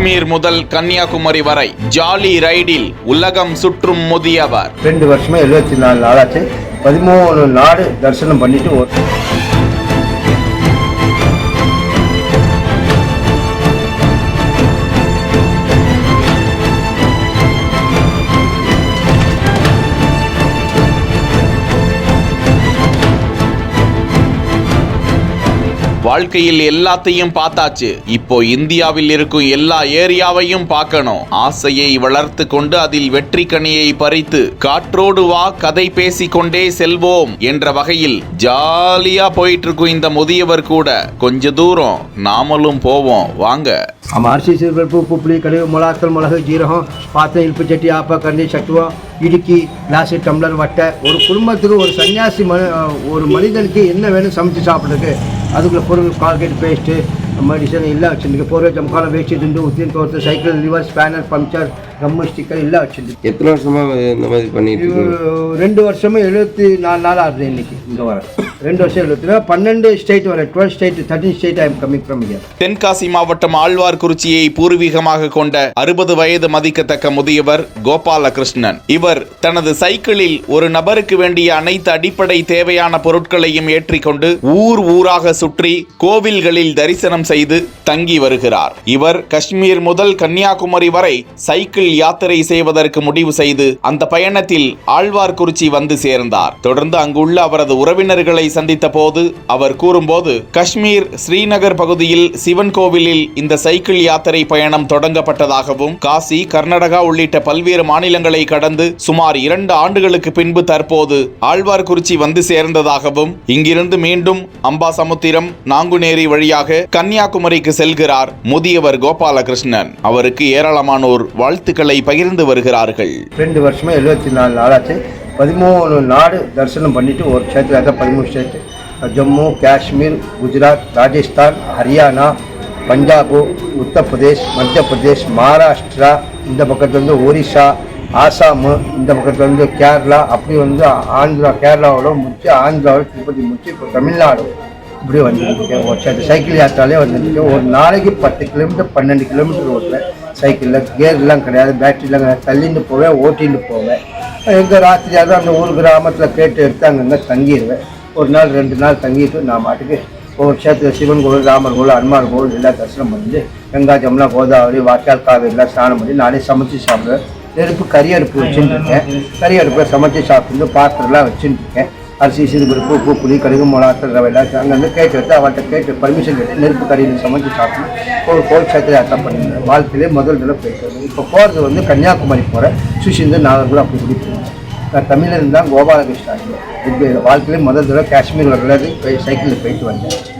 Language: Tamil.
காஷ்மீர் முதல் கன்னியாகுமரி வரை ஜாலி ரைடில் உலகம் சுற்றும் முதியவர். ரெண்டு வருஷமா எழுபத்தி நாலு நாளாச்சு. பதிமூணு நாடு தரிசனம் பண்ணிட்டு வாழ்க்கையில் எல்லாத்தையும் பார்த்தாச்சு. இப்போ இந்தியாவில் இருக்கும் எல்லா ஏரியாவையும் பார்க்கணும். ஆசையை வளர்த்து கொண்டு அதில் வெற்றி கனியை பறித்து காற்றோடு வா கதை பேசிக்கொண்டே செல்வோம் என்ற வகையில் ஜாலியா போயிட்டு இருக்கும் இந்த முதியவர் கூட. கொஞ்ச தூரம் நாமளும் போவோம். வாங்க. அமர்சி அரிசி சிறுபருப்பு உப்பு புளி மிளகு ஜீரகம் பாத்திரம் இழுப்பு சட்டி ஆப்பா கரண்டி சட்டுவம் இடுக்கி கிளாஸு டம்ளர் வட்டை. ஒரு குடும்பத்துக்கு ஒரு சன்னியாசி மனு ஒரு மனிதனுக்கு என்ன வேணும் சமைச்சு சாப்பிட்றதுக்கு? அதுக்குள்ள பொருள் கால்கேட் பேஸ்ட்டு மெடிசன் எல்லாம் வச்சுருக்கு போர்வை ஜம்காலம் வேஷ்டி துண்டு உத்தின் தோர்த்து சைக்கிள் லிவர் ஸ்பேனர் பம்ப்சர் கம்மு ஸ்டிக்கர் எல்லாம் வச்சுருக்கு எத்தனை வருஷமா இந்த மாதிரி பண்ணிட்டு இருக்கீங்க? ரெண்டு வருஷமும் எழுபத்தி நாலு நாள் ஆகுது இன்னைக்கு இங்கே வர. ரெண்டு வருஷம் எழுபத்தி பன்னெண்டு ஸ்டேட் வர twelve state thirteen state I coming from year Tenkasi மாவட்டம் ஆழ்வார்குறிச்சியை பூர்வீகமாக கொண்ட அறுபது வயது மதிக்கத்தக்க முதியவர் கோபாலகிருஷ்ணன். இவர் தனது சைக்கிளில் ஒரு நபருக்கு வேண்டிய அனைத்து அடிப்படை தேவையான பொருட்களையும் ஏற்றிக்கொண்டு ஊர் ஊராக சுற்றி கோவில்களில் தரிசனம் செய்து தங்கி வருகிறார். இவர் காஷ்மீர் முதல் கன்னியாகுமரி வரை சைக்கிள் யாத்திரை செய்வதற்கு முடிவு செய்து அந்த பயணத்தில் ஆழ்வார்குறிச்சி வந்து சேர்ந்தார். தொடர்ந்து அங்குள்ள அவரது உறவினர்களை சந்தித்த போது அவர் கூறும்போது காஷ்மீர் ஸ்ரீநகர் பகுதியில் சிவன் கோவிலில் இந்த சைக்கிள் யாத்திரை பயணம் தொடங்கப்பட்டதாகவும் காசி கர்நாடகா உள்ளிட்ட பல்வேறு மாநிலங்களை கடந்து சுமார் இரண்டு ஆண்டுகளுக்கு பின்பு தற்போது ஆழ்வார்குறிச்சி வந்து சேர்ந்ததாகவும் இங்கிருந்து மீண்டும் அம்பாசமுத்திரம் நாங்குநேரி வழியாக கன்னியாகுமரிக்கு செல்கிறார் முதியவர் கோபாலகிருஷ்ணன். அவருக்கு ஏராளமானோர் வாழ்த்துக்களை பகிர்ந்து வருகிறார்கள். ரெண்டு வருஷமா எழுபத்தி நாலு நாளாச்சு. பதிமூணு நாடு தரிசனம் பண்ணிவிட்டு ஒரு ஸ்டேட்டில் பதிமூணு ஸ்டேட்டு ஜம்மு காஷ்மீர் குஜராத் ராஜஸ்தான் ஹரியானா பஞ்சாபு உத்தரப்பிரதேஷ் மத்திய பிரதேஷ் மகாராஷ்டிரா இந்த பக்கத்துலேருந்து ஒரிசா ஆசாமு இந்த பக்கத்துலேருந்து கேரளா அப்படி வந்து ஆந்திரா கேரளாவோட முடிச்சு ஆந்திராவோட திருப்பதி முடிச்சு இப்போ தமிழ்நாடு இப்படி வந்துருக்கேன் ஒரு சைக்கிள் சைக்கிள் யாத்திராலே வந்துருக்கேன் ஒரு நாளைக்கு பத்து கிலோமீட்டர் பன்னெண்டு கிலோமீட்டர் ஓட்டுவேன் சைக்கிளில் கியர்லாம் கிடையாது பேட்டரிலாம் கிடையாது. தள்ளிட்டு போவேன் ஓட்டிட்டு போவேன். எங்கே ராத்திரியாவது அந்த ஊர் கிராமத்தில் கேட்டு எடுத்து அங்கங்கே தங்கிடுவேன் ஒரு நாள் ரெண்டு நாள் தங்கிட்டு நான் மாட்டுக்கு ஒவ்வொரு க்ஷேத்திர சிவன் கோவில் ராமர் கோவில் அனுமார் கோவில் எல்லாம் தரிசனம் பண்ணிட்டு கங்கா ஜமுனா கோதாவரி வாக்கால் காவேரிலாம் ஸ்நானம் பண்ணி நானே சமைச்சு சாப்பிடுவேன். நெருப்பு கறி அடுப்பு வச்சுட்டு இருக்கேன். கறி அடுப்பில் சமைச்சு சாப்பிட்டு பாத்திரம்லாம் வச்சுட்டு இருக்கேன். அரிசி சிறுபருப்பு உப்பு புளி கடுகு மிளகாத்தல் ரவை எல்லாம் அங்கேருந்து கேட்டு எடுத்து அவர்கிட்ட கேட்டு பர்மிஷன் கேட்டு நெருப்பு கடையில் சமைச்சு சாப்பிட்டு ஒரு கோல் சேத்திர யாத்திரை பண்ணியிருந்தேன் வாழ்க்கையிலே முதல் தடவை போயிட்டு இப்போ போகிறது வந்து கன்னியாகுமரி போகிறேன் சுஷிந்து நாகர்கோவில் அப்படி இப்படி நான் தமிழன் தான் கோபாலகிருஷ்ணன் இப்போ வாழ்க்கையிலே முதல் தடவை காஷ்மீர் வரலாறு போய் சைக்கிளில் போயிட்டு வந்தேன்.